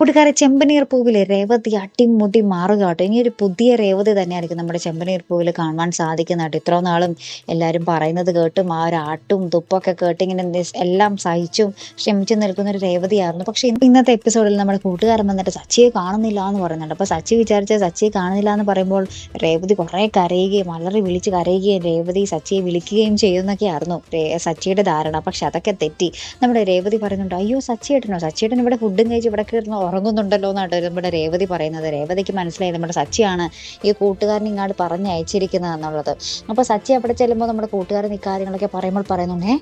കൂട്ടുകാരെ ചെമ്പനീർ പൂവിലെ രേവതി അട്ടിമുട്ടി മാറുക കേട്ടോ. ഇനി ഒരു പുതിയ രേവതി തന്നെയായിരിക്കും നമ്മുടെ ചെമ്പനീർ പൂവിൽ കാണുവാൻ സാധിക്കുന്നതായിട്ട്. ഇത്ര നാളും എല്ലാവരും പറയുന്നത് കേട്ടും ആ ഒരു ആട്ടും തുപ്പൊക്കെ കേട്ട് ഇങ്ങനെ എല്ലാം സഹിച്ചും ക്ഷമിച്ചു നിൽക്കുന്ന ഒരു രേവതിയായിരുന്നു. പക്ഷെ ഇന്നത്തെ എപ്പിസോഡിൽ നമ്മുടെ കൂട്ടുകാരൻ വന്നിട്ട് സച്ചിയെ കാണുന്നില്ല എന്ന് പറയുന്നുണ്ട്. അപ്പോൾ സച്ചി വിചാരിച്ച സച്ചിയെ കാണുന്നില്ല എന്ന് പറയുമ്പോൾ രേവതി കുറെ കരയുകയും വളരെ വിളിച്ച് കരയുകയും രേവതി സച്ചിയെ വിളിക്കുകയും ചെയ്യുന്നൊക്കെയായിരുന്നു സച്ചിയുടെ ധാരണ. പക്ഷെ അതൊക്കെ തെറ്റി. നമ്മുടെ രേവതി പറയുന്നുണ്ട് അയ്യോ സച്ചിയേട്ടനോ? സച്ചിയേട്ടൻ ഇവിടെ ഫുഡും കഴിച്ച് ഇവിടെ കിടന്ന്. ഉറങ്ങുന്നുണ്ടല്ലോ എന്നാണ് നമ്മുടെ രേവതി പറയുന്നത്. രേവതിക്ക് മനസ്സിലായി നമ്മുടെ സച്ചിയാണ് ഈ കൂട്ടുകാരൻ ഇങ്ങോട്ട് പറഞ്ഞയച്ചിരിക്കുന്നത് എന്നുള്ളത് അപ്പോൾ സച്ചി അവിടെ ചെല്ലുമ്പോൾ നമ്മുടെ കൂട്ടുകാരൻ ഇക്കാര്യങ്ങളൊക്കെ പറയുമ്പോൾ പറയുന്നുണ്ടേ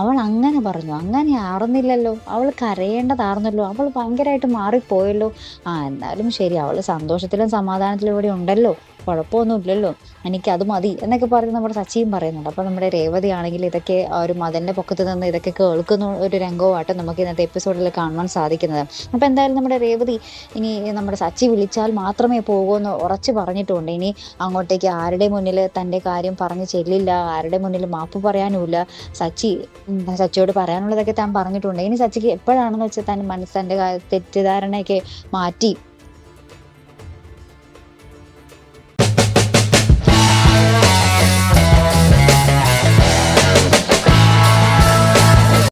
അവൾ അങ്ങനെ പറഞ്ഞു. അങ്ങനെ ആറുന്നില്ലല്ലോ അവൾ കരയേണ്ടതാർന്നല്ലോ. അവൾ ഭയങ്കരമായിട്ട് മാറിപ്പോയല്ലോ. ആ എന്നാലും ശരി അവൾ സന്തോഷത്തിലും സമാധാനത്തിലും ഇവിടെ ഉണ്ടല്ലോ. കുഴപ്പമൊന്നുമില്ലല്ലോ. എനിക്ക് അത് മതി എന്നൊക്കെ പറഞ്ഞ് നമ്മുടെ സച്ചിയും പറയുന്നുണ്ട്. അപ്പോൾ നമ്മുടെ രേവതി ആണെങ്കിൽ ഇതൊക്കെ ഒരു മതന്റെ പൊക്കത്ത് നിന്ന് ഇതൊക്കെ കേൾക്കുന്ന ഒരു രംഗവുമായിട്ട് നമുക്ക് ഇന്നത്തെ എപ്പിസോഡിൽ കാണുവാൻ സാധിക്കുന്നത്. അപ്പോൾ എന്തായാലും നമ്മുടെ രേവതി ഇനി നമ്മുടെ സച്ചി വിളിച്ചാൽ മാത്രമേ പോകുമെന്ന് ഉറച്ചു പറഞ്ഞിട്ടുണ്ട്. ഇനി അങ്ങോട്ടേക്ക് ആരുടെ മുന്നിൽ തന്റെ കാര്യം പറഞ്ഞ് ചെല്ലില്ല ആരുടെ മുന്നിൽ മാപ്പ് പറയാനുമില്ല. സച്ചി സച്ചിയോട് പറയാനുള്ളതൊക്കെ താൻ പറഞ്ഞിട്ടുണ്ട്. ഇനി സച്ചിക്ക് എപ്പോഴാണെന്ന് വെച്ചാൽ താൻ മനസ്സ് തന്റെ കാ- തെറ്റിദ്ധാരണയൊക്കെ മാറ്റി